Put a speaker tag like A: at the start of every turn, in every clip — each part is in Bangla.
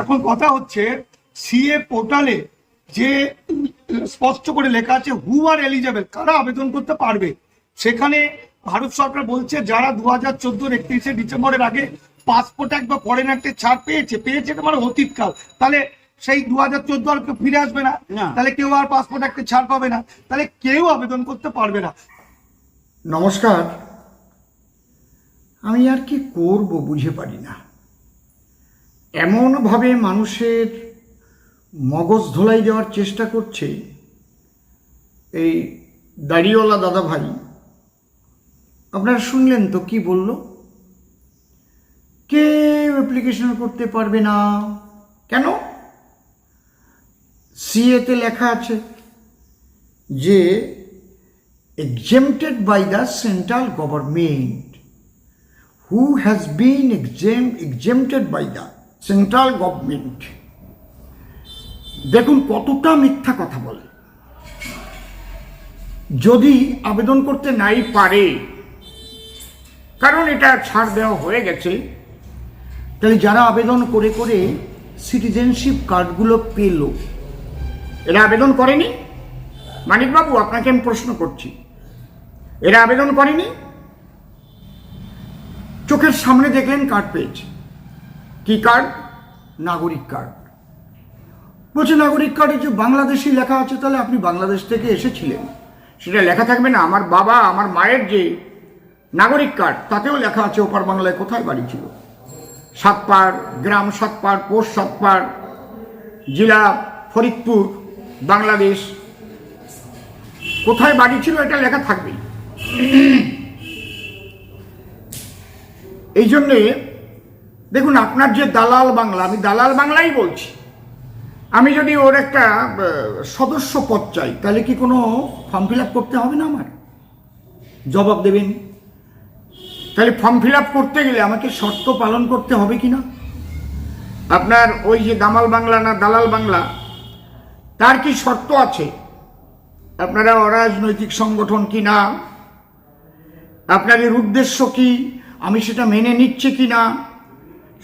A: এখন কথা হচ্ছে সিএ পোর্টালে যে স্পষ্ট করে লেখা আছে হু আর এলিজেবল কারা আবেদন করতে পারবে? সেখানে ভারত সরকার বলছে যারা দু হাজার চোদ্দোর একত্রিশে ডিসেম্বরের আগে পাসপোর্ট অ্যাক্ট বা ফরেন অ্যাক্টের ছাড় পেয়েছে পেয়েছে এটা মানে অতীতকাল তাহলে সেই দু হাজার চোদ্দ আর কেউ ফিরে আসবে না?
B: না।
A: তাহলে কেউ আর পাসপোর্ট অ্যাক্টের ছাড় পাবে না? তাহলে কেউ আবেদন করতে পারবে না।
B: নমস্কার। আমি আর কি করব বুঝে পারি না। এমনভাবে মানুষের মগজ ধোলাই দেওয়ার চেষ্টা করছে এই দাড়িওয়ালা দাদা ভাই আপনারা শুনলেন তো কি বলল? কেউ অ্যাপ্লিকেশন করতে পারবে না। কেন? সিএতে লেখা আছে যে exempted by the central government who has been exempt, exempted by the central government. দেখুন কতটা মিথ্যা কথা বলে। যদি আবেদন করতে নাই পারে, কারণ এটা ছাড় দেওয়া হয়ে গেছে, তাহলে যারা আবেদন করে করে সিটিজেনশিপ কার্ডগুলো পেল, এরা আবেদন করেনি? মানিকবাবু, আপনাকে আমি প্রশ্ন করছি। এরা আবেদন করেনি? চোখের সামনে দেখলেন কার্ড পেয়েছে। কি কার্ড নাগরিক কার্ড বলছে, নাগরিক কার্ডে যে বাংলাদেশি লেখা আছে, তাহলে আপনি বাংলাদেশ থেকে এসেছিলেন। সেটা লেখা থাকবে না, আমার বাবা, আমার মায়ের যে নাগরিক কার্ড তাতেও লেখা আছে, ওপার বাংলায় কোথায় বাড়ি ছিল? সাতপাড়, গ্রাম সাতপাড়, পোস্ট সাতপাড়, জেলা ফরিদপুর, বাংলাদেশ, কোথায় বাড়ি ছিল, এটা লেখা থাকবেই। এই জন্যে দেখুন, আপনার যে দালাল বাংলা, আমি দালাল বাংলাই বলছি। আমি যদি ওর একটা সদস্য পদ চাই, তাহলে কি কোনো ফর্ম ফিল করতে হবে না আমার? জবাব দেবেন। তাহলে ফর্ম ফিল করতে গেলে আমাকে শর্ত পালন করতে হবে কি না? আপনার ওই যে দামাল বাংলা না দালাল বাংলা, তার কি শর্ত আছে? আপনারা অরাজনৈতিক সংগঠন কি না? আপনাদের উদ্দেশ্য কি? আমি সেটা মেনে নিচ্ছি কি না?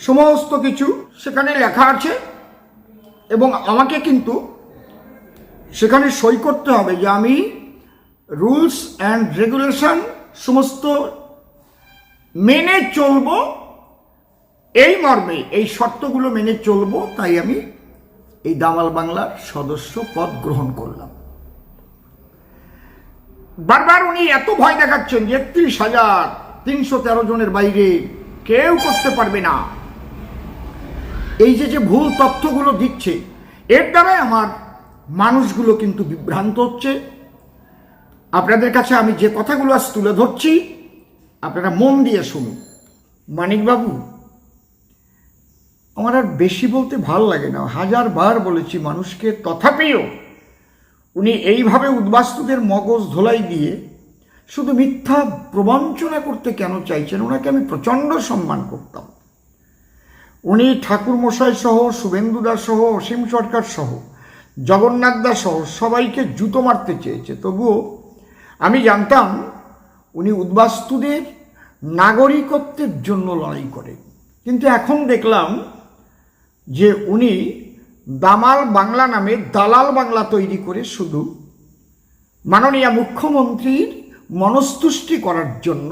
B: সমস্ত কিছু সেখানে লেখা আছে এবং আমাকে কিন্তু সেখানে সই করতে হবে যে আমি রুলস অ্যান্ড রেগুলেশন সমস্ত মেনে চলবো এই মর্মে, এই শর্তগুলো মেনে চলবো, তাই আমি এই দামাল বাংলার সদস্য পদ গ্রহণ করলাম। বারবার উনি এত ভয় দেখাচ্ছেন যে একত্রিশ হাজার তিনশো তেরো জনের বাইরে কেউ করতে পারবে না। এই যে যে ভুল তথ্যগুলো দিচ্ছে, এর দ্বারাই আমার মানুষগুলো কিন্তু বিভ্রান্ত হচ্ছে। আপনাদের কাছে আমি যে কথাগুলো আজ তুলে ধরছি, আপনারা মন দিয়ে শুনুন। মানিকবাবু, আমার আর বেশি বলতে ভালো লাগে না। হাজার বার বলেছি মানুষকে, তথাপিও উনি এইভাবে উদ্বাস্তুদের মগজ ধোলাই দিয়ে শুধু মিথ্যা প্রবঞ্চনা করতে কেন চাইছেন? ওনাকে আমি প্রচণ্ড সম্মান করতাম। উনি ঠাকুর মশাই সহ শুভেন্দু দাস সহ, অসীম সরকার সহ, জগন্নাথ দাস সহ সবাইকে জুতো মারতে চেয়েছে। তবুও আমি জানতাম উনি উদ্বাস্তুদের নাগরিকত্বের জন্য লড়াই করে। কিন্তু এখন দেখলাম যে উনি দামাল বাংলা নামে দালাল বাংলা তৈরি করে শুধু মাননীয় মুখ্যমন্ত্রীর মনস্তুষ্টি করার জন্য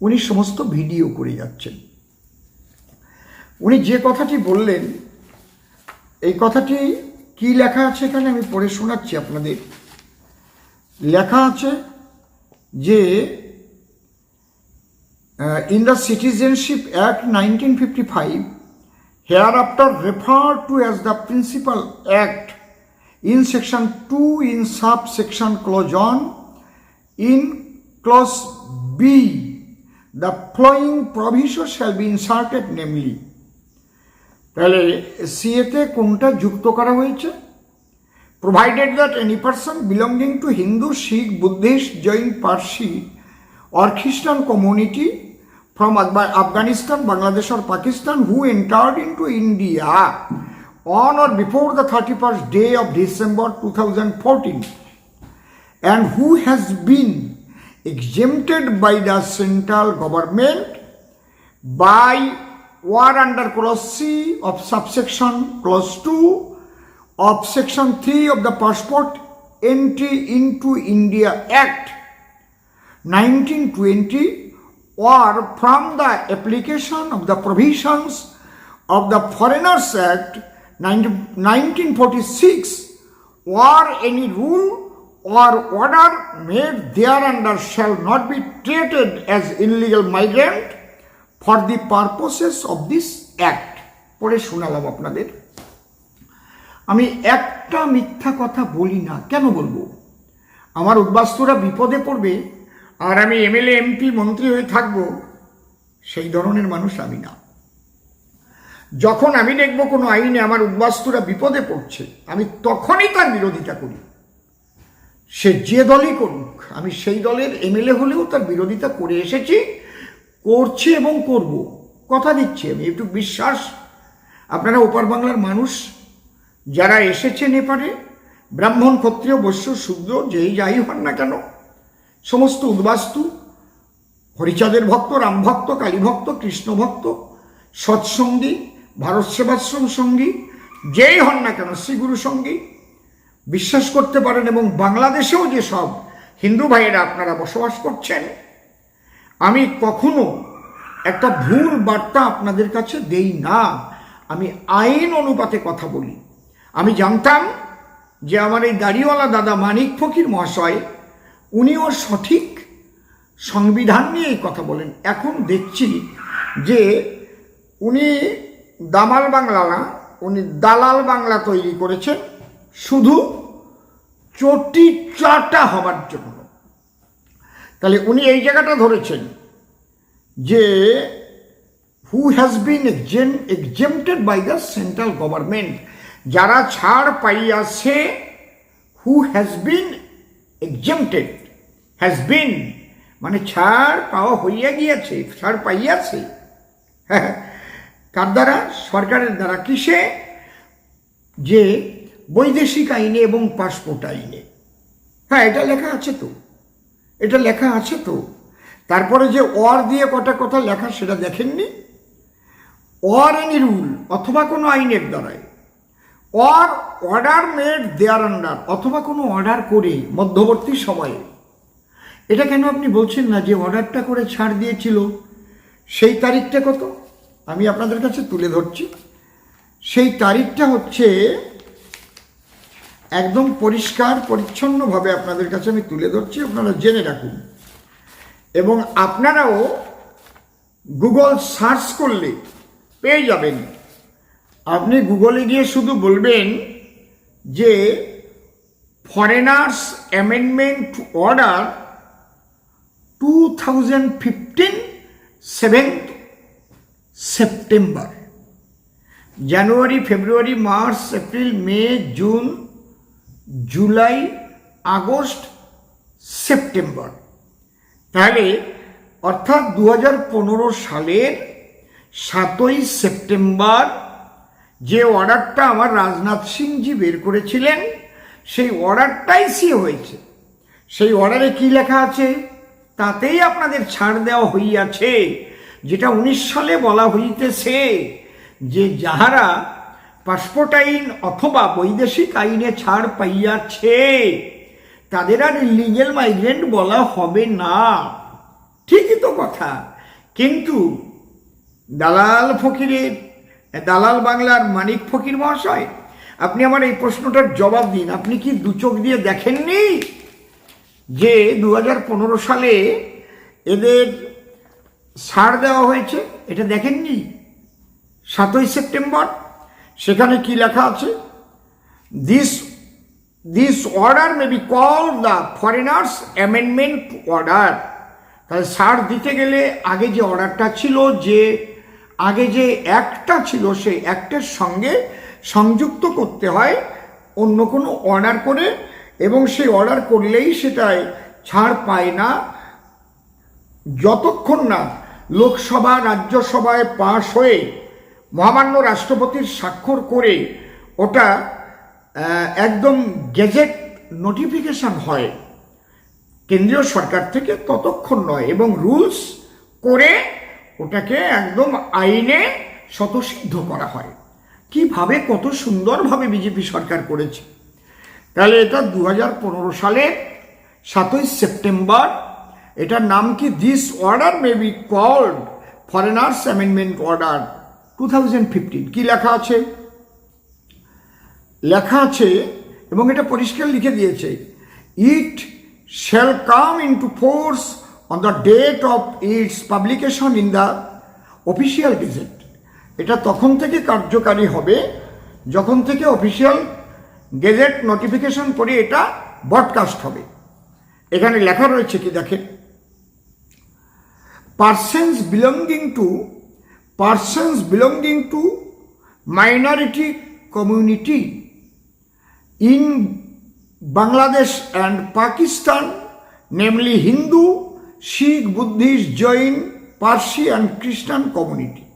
B: উনি সমস্ত ভিডিও করে যাচ্ছেন। উনি যে কথাটি বললেন, এই কথাটি কি লেখা আছে এখানে আমি পড়ে শোনাচ্ছি আপনাদের। লেখা আছে যে in the citizenship act nineteen fifty five, hereafter refer to as the principal act in section two in sub section clause on in clause B, the following provision shall be inserted, namely. তাহলে সিএতে কোনটা যুক্ত করা হয়েছে? Provided that any person belonging to Hindu Sikh Buddhist Jain Parsi or Christian community from Afghanistan Bangladesh or Pakistan who entered into India on or before the thirty first day of December two thousand fourteen and who has been exempted by the central government by were under clause C of subsection clause 2 of section 3 of the Passport Entry into India Act 1920 or from the application of the provisions of the Foreigners Act 19- 1946 or any rule or order made thereunder shall not be treated as illegal migrant for the purposes of this act পড়ে শোনালাম আপনাদের। আমি একটা মিথ্যা কথা বলি না, কেন বলব? আমার উদ্বাস্তুরা বিপদে পড়বে, আর আমি এমএলএ, এমপি, মন্ত্রী হয়ে থাকব, সেই ধরনের মানুষ আমি না। যখন আমি দেখব কোনো আইনে আমার উদ্বাস্তুরা বিপদে পড়ছে, আমি তখনই তার বিরোধিতা করি। সে যে দলই করুক, আমি সেই দলের এমএলএ হলেও তার বিরোধিতা করে এসেছি। করছি এবং করব। কথা দিচ্ছি আমি, একটু বিশ্বাস। আপনারা ওপার বাংলার মানুষ, যারা এসেছে নেপালে ব্রাহ্মণ, ক্ষত্রিয়, বৈশ্য শূদ্র যেই যাই হন না কেন, সমস্ত উদ্বাস্তু, হরিচাঁদের ভক্ত, রাম ভক্ত, কালী ভক্ত, কৃষ্ণ ভক্ত, সৎসঙ্গী, ভারত সেবাশ্রম সঙ্গী, যেই হন না কেন, শ্রীগুরু সঙ্গী, বিশ্বাস করতে পারেন এবং বাংলাদেশেও যে সব হিন্দু ভাইয়েরা আপনারা বসবাস করছেন আমি কখনো একটা ভুল বার্তা আপনাদের কাছে দেই না। আমি আইন অনুপাতে কথা বলি। আমি জানতাম যে আমার এই দাড়িওয়ালা দাদা মানিক ফকির মহাশয়, উনিও সঠিক সংবিধান নিয়ে এই কথা বলেন। এখন দেখছি যে উনি দামাল বাংলা না, উনি দালাল বাংলা তৈরি করেছেন। শুধু চটি চাটা হবার জন্য। তাহলে উনি এই জায়গাটা ধরেছেন যে who has been exempt exempted by the central government যারা ছাড় পাইয়াছে who has been exempted has been মানে ছাড় পাওয়া হইয়া গিয়াছে, ছাড় পাইয়াছে। হ্যাঁ কার দ্বারা? সরকারের দ্বারা। কিসে? যে বৈদেশিক আইনে এবং পাসপোর্ট আইনে। হ্যাঁ এটা লেখা আছে তো। এটা লেখা আছে তো। তারপরে যে অর দিয়ে কটা কথা লেখা সেটা দেখেননি? অর এনি রুল, অথবা কোনো আইনের দ্বারায় or order made there under, অথবা কোনো অর্ডার করে মধ্যবর্তী সময়ে। এটা কেন আপনি বলছেন না যে অর্ডারটা করে ছাড় দিয়েছিল? সেই তারিখটা কত? আমি আপনাদের কাছে তুলে ধরছি। সেই তারিখটা হচ্ছে একদম পরিষ্কার, পরিচ্ছন্নভাবে আপনাদের কাছে আমি তুলে ধরছি, আপনারা জেনে রাখুন। এবং আপনারাও গুগল সার্চ করলে পেয়ে যাবেন। আপনি গুগলে গিয়ে শুধু বলবেন যে foreigners amendment order two thousand fifteen seventh September January February March April May June July, August, September. তাহলে অর্থাৎ দু হাজার পনেরো সালের সাতই সেপ্টেম্বর যে অর্ডারটা আমার রাজনাথ সিংজি বের করেছিলেন, সেই অর্ডারটাই সি হয়েছে। সেই অর্ডারে কি লেখা আছে? তাতেই আপনাদের ছাড় দেওয়া হইয়াছে, যেটা উনিশ সালে বলা হইতেছে যে যাহারা পাসপোর্ট আইন অথবা বৈদেশিক আইনে ছাড় পাইয়াছে। তাদের আর ইলিগেল মাইগ্রেন্ট বলা হবে না। ঠিকই তো কথা। কিন্তু দালাল ফকিরের, দালাল বাংলার মানিক ফকির মহাশয়, আপনি আমার এই প্রশ্নটার জবাব দিন। আপনি কি দু চোখ দিয়ে দেখেননি যে দু হাজার পনেরো সালে এদের ছাড় দেওয়া হয়েছে? এটা দেখেননি? সাতই সেপ্টেম্বর? সেখানে কি লেখা আছে? This this order may be call the foreigners amendment order তাহলে সার দিতে গেলে আগে যে অর্ডারটা ছিল, যে আগে যে একটা ছিল, সেই অ্যাক্টের সঙ্গে সংযুক্ত করতে হয় অন্য কোনো অর্ডার করে এবং সেই অর্ডার করলেই সেটায় ছাড় পায় না। যতক্ষণ না লোকসভা, রাজ্যসভায় পাশ হয়ে মহামান্য রাষ্ট্রপতির স্বাক্ষর করে ওটা একদম গেজেট নোটিফিকেশন হয়। কেন্দ্রীয় সরকার থেকে ততক্ষণ নয়, এবং রুলস করে ওটাকে একদম আইনে স্বতঃসিদ্ধ করা হয়। কীভাবে কত সুন্দরভাবে বিজেপি সরকার করেছে। তাহলে এটা দু হাজার পনেরো সালে, সাতই সেপ্টেম্বর, এটার নাম কি? This order may be called foreigners amendment order two thousand fifteen কী লেখা আছে? লেখা আছে, এবং এটা পরিষ্কার লিখে দিয়েছে it shall come into force on the date of its publication in the official gazette এটা তখন থেকে কার্যকারী হবে, যখন থেকে অফিসিয়াল গেজেট নোটিফিকেশন করে এটা ব্রডকাস্ট হবে। এখানে লেখা রয়েছে কি দেখেন? Persons belonging to persons belonging to minority community in Bangladesh and Pakistan, namely Hindu, Sikh, Buddhist, Jain, Parsi and Christian community,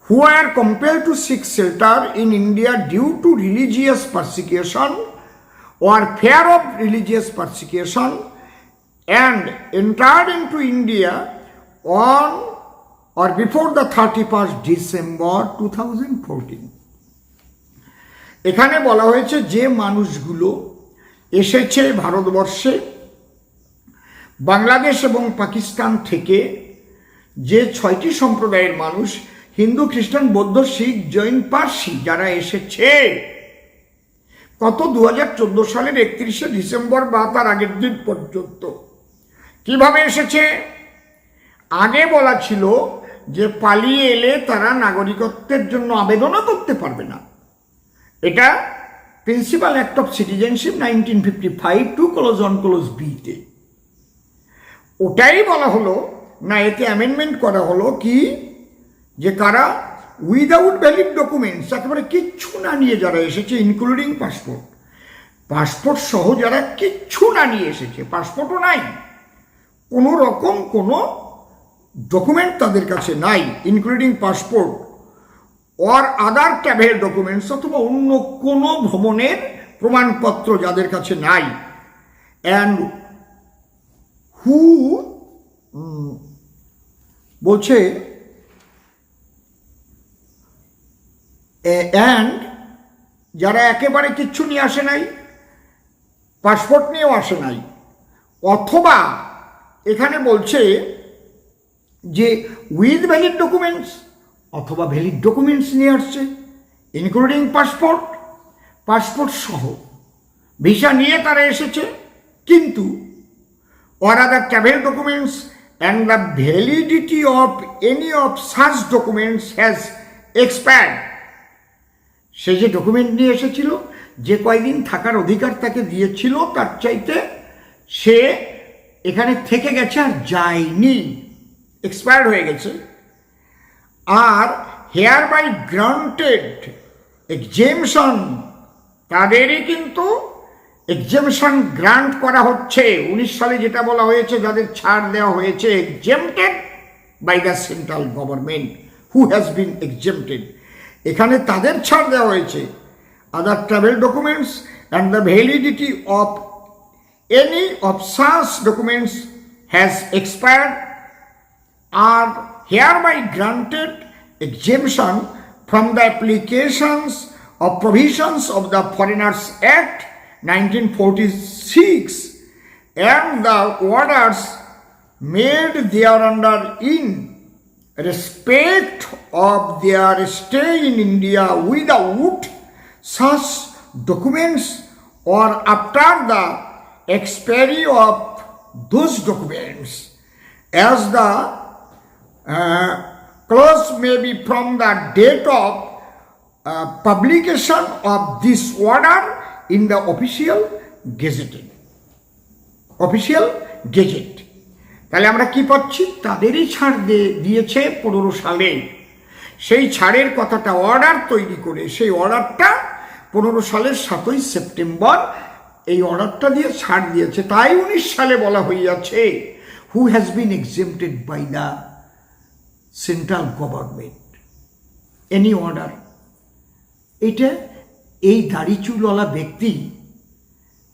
B: who are compelled to seek shelter in India due to religious persecution or fear of religious persecution and entered into India on or before the 31st December 2014. এখানে বলা হয়েছে যে মানুষগুলো এসেছে ভারতবর্ষে, বাংলাদেশ এবং পাকিস্তান থেকে যে ছয়টি সম্প্রদায়ের মানুষ হিন্দু, খ্রিস্টান, বৌদ্ধ, শিখ, জৈন, পার্সি যারা এসেছে, কত দু হাজার চোদ্দ সালের একত্রিশে ডিসেম্বর বা তার আগের দিন পর্যন্ত কীভাবে এসেছে আগে বলা ছিল যে পালিয়ে এলে তারা নাগরিকত্বের জন্য আবেদনও করতে পারবে না। এটা principal act of citizenship nineteen fifty five two clause on clause বিতে ওটাই বলা হলো, না এতে অ্যামেন্ডমেন্ট করা হলো কি? যে কারা উইদাউট ভ্যালিড ডকুমেন্টস একেবারে কিচ্ছু না নিয়ে যারা এসেছে ইনক্লুডিং পাসপোর্ট পাসপোর্ট সহ যারা কিচ্ছু না নিয়ে এসেছে পাসপোর্টও নাই। কোনো রকম কোনো ডকুমেন্ট তাদের কাছে নাই including passport or other travel documents অথবা অন্য কোনো ভ্রমণের প্রমাণপত্র যাদের কাছে নাই। অ্যান্ড হু বলছে অ্যান্ড যারা একেবারে কিচ্ছু নিয়ে আসে নাই পাসপোর্ট নিয়েও আসে নাই, অথবা এখানে বলছে যে উইথ ভ্যালিড ডকুমেন্টস অথবা ভ্যালিড ডকুমেন্টস নিয়ে আসছে ইনক্লুডিং পাসপোর্ট পাসপোর্ট সহ। ভিসা নিয়ে তারা এসেছে, কিন্তু or other travel documents and the validity of any of such documents has expired সে যে ডকুমেন্ট নিয়ে এসেছিল, যে কয়দিন থাকার অধিকার তাকে দিয়েছিল, তার চাইতে সে এখানে থেকে গেছে আর যায়নি। এক্সপায়ার্ড হয়ে গেছে। আর হেয়ার বাই গ্রান্টেড এক্সেমশন, তাদেরই কিন্তু এক্সেমশন গ্রান্ট করা হচ্ছে। উনিশ সালে যেটা বলা হয়েছে, যাদের ছাড় দেওয়া হয়েছে, exempted by the central government, who has been exempted. এখানে তাদের ছাড় দেওয়া হয়েছে। Other travel documents and the validity of any of such documents has expired are hereby granted exemption from the applications of provisions of the Foreigners Act 1946 and the orders made thereunder in respect of their stay in India without such documents or after the expiry of those documents. As the uh, clause may be from the date of uh, publication of this order in the official gazetting official gazette তাহলে আমরা কি পাচ্ছি? তাদেরই ছাড় দিয়ে দিয়েছে পনেরো সালে। সেই ছাড়ের কথাটা অর্ডার তৈরি করে সেই অর্ডারটা পনেরো সালের সাতই সেপ্টেম্বর এই অর্ডারটা দিয়ে ছাড় দিয়েছে। তাই উনিশ সালে বলা হইয়াছে who has been exempted by the central government any order এটা এই দাড়ি চুলওয়ালা ব্যক্তি,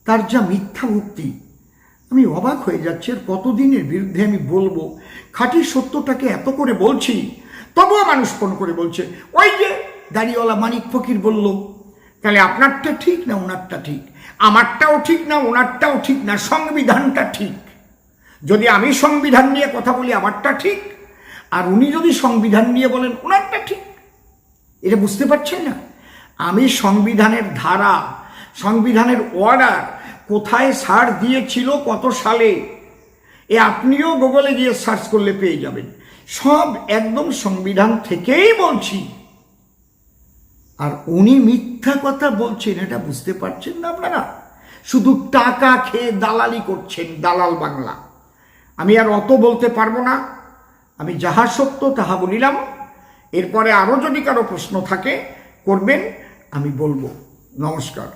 B: তার যা মিথ্যা উক্তি, আমি অবাক হয়ে যাচ্ছি আর কতদিনের বিরুদ্ধে আমি বলব? খাঁটি সত্যটাকে এত করে বলছি, তবুও মানুষ ফোন করে বলছে, ওই যে দাড়িওয়ালা মানিক ফকির বলল, তাহলে আপনারটা ঠিক না ওনারটা ঠিক? আমারটাও ঠিক না, ওনারটাও ঠিক না, সংবিধানটা ঠিক? যদি আমি সংবিধান নিয়ে কথা বলি, আমারটা ঠিক? আর উনি যদি সংবিধান নিয়ে বলেন ওনারটা ঠিক। এটা বুঝতে পারছেন না? আমি সংবিধানের ধারা, সংবিধানের অর্ডার কোথায় সার দিয়েছিল, কত সালে, এ আপনিও গুগলে গিয়ে সার্চ করলে পেয়ে যাবেন। সব একদম সংবিধান থেকেই বলছি। আর উনি মিথ্যা কথা বলছেন, এটা বুঝতে পারছেন না আপনারা? শুধু টাকা খেয়ে দালালি করছেন, দালাল বাংলা। আমি আর অত বলতে পারব না। আমি যাহা সত্য তাহা বলিলাম এরপরে আরও যদি কারও প্রশ্ন থাকে, করবেন, আমি বলব। নমস্কার।